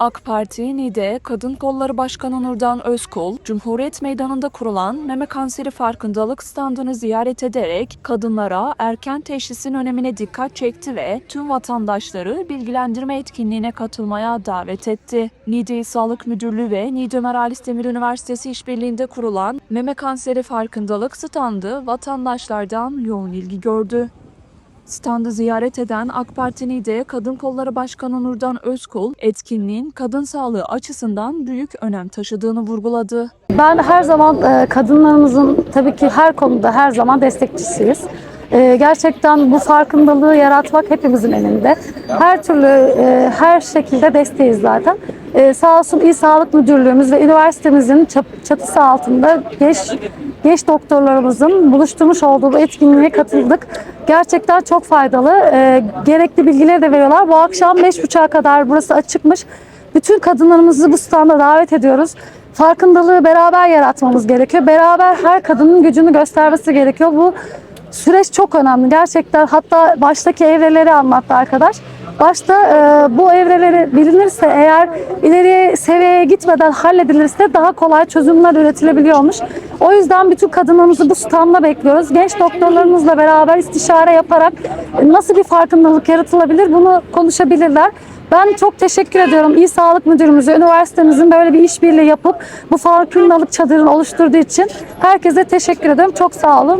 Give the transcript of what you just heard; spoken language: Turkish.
AK Parti, NİDE, Kadın Kolları Başkanı Nurdan Özkul, Cumhuriyet Meydanı'nda kurulan meme kanseri farkındalık standını ziyaret ederek kadınlara erken teşhisin önemine dikkat çekti ve tüm vatandaşları bilgilendirme etkinliğine katılmaya davet etti. NİDE Sağlık Müdürlüğü ve NİDE Ömer Demir Üniversitesi işbirliğinde kurulan meme kanseri farkındalık standı vatandaşlardan yoğun ilgi gördü. Standı ziyaret eden AK Parti NİDE Kadın Kolları Başkanı Nurdan Özkul, etkinliğin kadın sağlığı açısından büyük önem taşıdığını vurguladı. Ben her zaman e, kadınlarımızın tabii ki her konuda her zaman destekçisiyiz. E, Gerçekten bu farkındalığı yaratmak hepimizin elinde. Her türlü, e, her şekilde desteğiz zaten. E, Sağ olsun İl Sağlık Müdürlüğümüz ve üniversitemizin çatısı altında genç genç doktorlarımızın buluşturmuş olduğu bu etkinliğe katıldık. Gerçekten çok faydalı. E, Gerekli bilgileri de veriyorlar. Bu akşam 5.30'a kadar burası açıkmış. Bütün kadınlarımızı bu standa davet ediyoruz. Farkındalığı beraber yaratmamız gerekiyor. Beraber her kadının gücünü göstermesi gerekiyor. Bu süreç çok önemli. Gerçekten hatta baştaki evreleri anlattı arkadaş. Başta e, bu evreleri bilinirse eğer ileriye seviyeye gitmeden halledilirse daha kolay çözümler üretilebiliyormuş. O yüzden bütün kadınlarımızı bu standa bekliyoruz. Genç doktorlarımızla beraber istişare yaparak nasıl bir farkındalık yaratılabilir bunu konuşabilirler. Ben çok teşekkür ediyorum İl Sağlık Müdürümüze, üniversitemizin böyle bir işbirliği yapıp bu farkındalık çadırını oluşturduğu için herkese teşekkür ederim. Çok sağ olun.